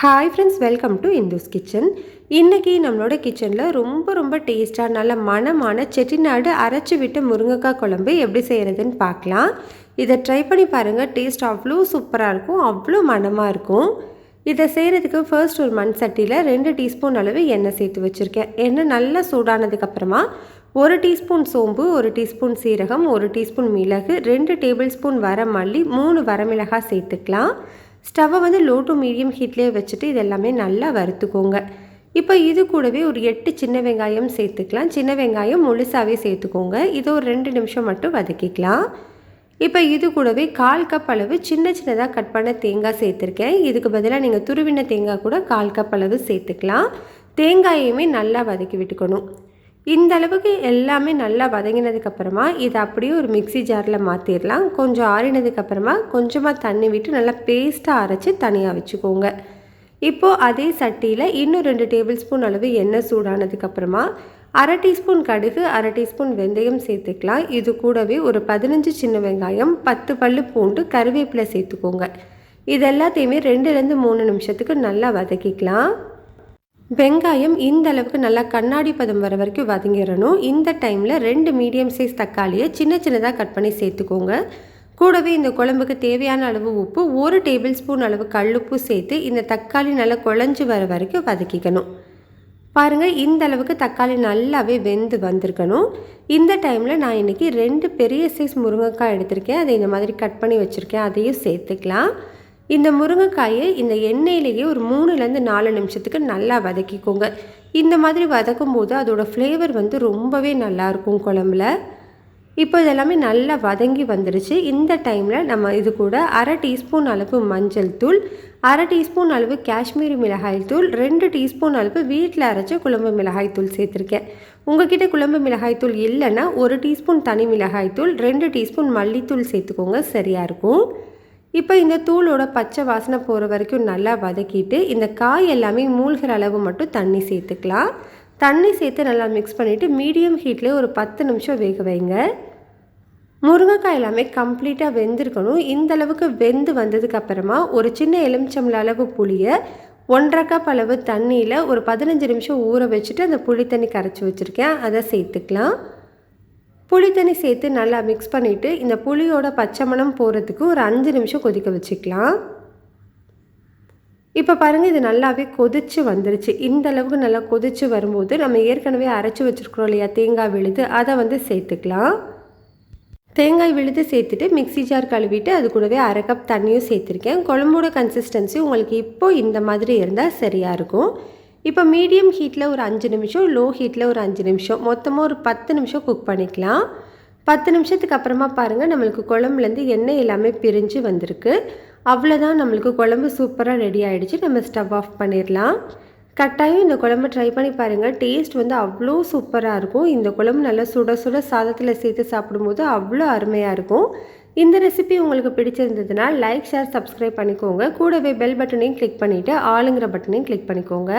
Hi friends welcome to Indhu's kitchen இன்றைக்கி நம்மளோட கிச்சனில் ரொம்ப ரொம்ப டேஸ்ட்டாக நல்ல மணமான செட்டிநாடு அரைச்சி விட்டு முருங்கைக்காய் குழம்பு எப்படி செய்கிறதுன்னு பார்க்கலாம். இதை ட்ரை பண்ணி பாருங்கள் டேஸ்ட் அவ்வளோ சூப்பராக இருக்கும் அவ்வளோ மணமாக இருக்கும். இதை செய்கிறதுக்கு ஃபர்ஸ்ட் ஒரு மண் சட்டியில் ரெண்டு டீஸ்பூன் அளவு எண்ணெய் சேர்த்து வச்சுருக்கேன். எண்ணெய் நல்லா சூடானதுக்கப்புறமா ஒரு டீஸ்பூன் சோம்பு ஒரு டீஸ்பூன் சீரகம் ஒரு டீஸ்பூன் மிளகு ரெண்டு டேபிள் ஸ்பூன் வர மல்லி மூணு வரமிளகாய் சேர்த்துக்கலாம். ஸ்டவ்வை வந்து லோ டு மீடியம் ஹீட்லேயே வச்சுட்டு இது எல்லாமே நல்லா வறுத்துக்கோங்க. இப்போ இது கூடவே ஒரு எட்டு சின்ன வெங்காயம் சேர்த்துக்கலாம். சின்ன வெங்காயம் முழுசாகவே சேர்த்துக்கோங்க. இதை ஒரு ரெண்டு நிமிஷம் மட்டும் வதக்கிக்கலாம். இப்போ இது கூடவே கால் கப் அளவு சின்ன சின்னதாக கட் பண்ண தேங்காய் சேர்த்துருக்கேன். இதுக்கு பதிலாக நீங்கள் துருவின தேங்காய் கூட கால் கப் அளவு சேர்த்துக்கலாம். தேங்காயையுமே நல்லா வதக்கி விட்டுக்கணும். இந்த அளவுக்கு எல்லாமே நல்லா வதங்கினதுக்கப்புறமா இதை அப்படியே ஒரு மிக்சி ஜாரில் மாற்றிடலாம் கொஞ்சம் ஆறினதுக்கப்புறமா கொஞ்சமாக தண்ணி விட்டு நல்லா பேஸ்ட்டாக அரைச்சி தனியாக வச்சுக்கோங்க. இப்போது அதே சட்டியில் இன்னும் ரெண்டு டேபிள் ஸ்பூன் அளவு எண்ணெய் சூடானதுக்கப்புறமா அரை டீஸ்பூன் கடுகு அரை டீஸ்பூன் வெந்தயம் சேர்த்துக்கலாம். இது கூடவே ஒரு பதினஞ்சு சின்ன வெங்காயம் பத்து பல்லு பூண்டு கருவேப்பிலை சேர்த்துக்கோங்க. இது எல்லாத்தையுமே ரெண்டுலேருந்து மூணு நிமிஷத்துக்கு நல்லா வதக்கிக்கலாம். வெங்காயம் இந்த அளவுக்கு நல்லா கண்ணாடி பதம் வர வரைக்கும் வதங்கிடணும். இந்த டைமில் ரெண்டு மீடியம் சைஸ் தக்காளியை சின்ன சின்னதாக கட் பண்ணி சேர்த்துக்கோங்க. கூடவே இந்த குழம்புக்கு தேவையான அளவு உப்பு ஒரு டேபிள் ஸ்பூன் அளவு கல்லுப்பு சேர்த்து இந்த தக்காளி நல்லா குழஞ்சி வர வரைக்கும் வதக்கிக்கணும். பாருங்கள் இந்த அளவுக்கு தக்காளி நல்லாவே வெந்து வந்திருக்கணும். இந்த டைமில் நான் இன்றைக்கி ரெண்டு பெரிய சைஸ் முருங்கைக்காய் எடுத்திருக்கேன். அதை இந்த மாதிரி கட் பண்ணி வச்சுருக்கேன். அதையும் சேர்த்துக்கலாம். இந்த முருங்கைக்காயை இந்த எண்ணெயிலேயே ஒரு மூணுலேருந்து நாலு நிமிஷத்துக்கு நல்லா வதக்கிக்கோங்க. இந்த மாதிரி வதக்கும் போது அதோடய ஃப்ளேவர் வந்து ரொம்பவே நல்லாயிருக்கும் குழம்புல. இப்போ இதெல்லாமே நல்லா வதங்கி வந்துடுச்சு இந்த டைமில் நம்ம இது கூட அரை டீஸ்பூன் அளவு மஞ்சள் தூள் அரை டீஸ்பூன் அளவு காஷ்மீரி மிளகாய் தூள் ரெண்டு டீஸ்பூன் அளவு வீட்டில் அரைச்ச குழம்பு மிளகாய் தூள் சேர்த்துருக்கேன். உங்ககிட்ட குழம்பு மிளகாய் தூள் இல்லைன்னா ஒரு டீஸ்பூன் தனி மிளகாய் தூள் ரெண்டு டீஸ்பூன் மல்லித்தூள் சேர்த்துக்கோங்க. சரியாக இருக்கும். இப்போ இந்த தூளோட பச்சை வாசனை போகிற வரைக்கும் நல்லா வதக்கிட்டு இந்த காய் எல்லாமே மூழ்கிற அளவு மட்டும் தண்ணி சேர்த்துக்கலாம். தண்ணி சேர்த்து நல்லா மிக்ஸ் பண்ணிவிட்டு மீடியம் ஹீட்லேயே ஒரு பத்து நிமிஷம் வேக வைங்க. முருங்கைக்காய் எல்லாமே கம்ப்ளீட்டாக வெந்திருக்கணும். இந்த அளவுக்கு வெந்து வந்ததுக்கப்புறமா ஒரு சின்ன எலுமிச்சம்பள அளவு புளியை ஒன்றரை கப் அளவு தண்ணியில் ஒரு பதினஞ்சு நிமிஷம் ஊற வச்சுட்டு அந்த புளி தண்ணி கரைச்சி வச்சுருக்கேன். அதை சேர்த்துக்கலாம். புளி தண்ணி சேர்த்து நல்லா மிக்ஸ் பண்ணிவிட்டு இந்த புளியோட பச்சை மணம் போகிறதுக்கு ஒரு அஞ்சு நிமிஷம் கொதிக்க வச்சுக்கலாம். இப்போ பாருங்கள் இது நல்லாவே கொதிச்சு வந்துருச்சு. இந்த அளவுக்கு நல்லா கொதிச்சு வரும்போது நம்ம ஏற்கனவே அரைச்சி வச்சுருக்குறோம் இல்லையா தேங்காய் விழுது அதை வந்து சேர்த்துக்கலாம். தேங்காய் விழுது சேர்த்துட்டு மிக்சி ஜார் கழுவிட்டு அது கூடவே அரை கப் தண்ணியும் சேர்த்துருக்கேன். குழம்போட கன்சிஸ்டன்சி உங்களுக்கு இப்போது இந்த மாதிரி இருந்தால் சரியாக இருக்கும். இப்போ மீடியம் ஹீட்டில் ஒரு அஞ்சு நிமிஷம் லோ ஹீட்டில் ஒரு அஞ்சு நிமிஷம். மொத்தமாக ஒரு பத்து நிமிஷம் குக் பண்ணிக்கலாம். பத்து நிமிஷத்துக்கு அப்புறமா பாருங்கள் நம்மளுக்கு குழம்புலேருந்து எண்ணெய் எல்லாமே பிரிஞ்சு வந்திருக்கு. அவ்வளோதான் நம்மளுக்கு குழம்பு சூப்பராக ரெடி ஆகிடுச்சு நம்ம ஸ்டவ் ஆஃப் பண்ணிடலாம். கட்டாயம் இந்த குழம்பு ட்ரை பண்ணி பாருங்கள் டேஸ்ட் வந்து அவ்வளோ சூப்பராக இருக்கும். இந்த குழம்பு நல்லா சுட சுட சாதத்தில் சேர்த்து சாப்பிடும்போது அவ்வளோ அருமையாக இருக்கும். இந்த ரெசிபி உங்களுக்கு பிடிச்சிருந்ததுன்னா லைக் ஷேர் சப்ஸ்கிரைப் பண்ணிக்கோங்க. கூடவே பெல் பட்டனையும் கிளிக் பண்ணிவிட்டு ஆளுங்கிற பட்டனையும் கிளிக் பண்ணிக்கோங்க.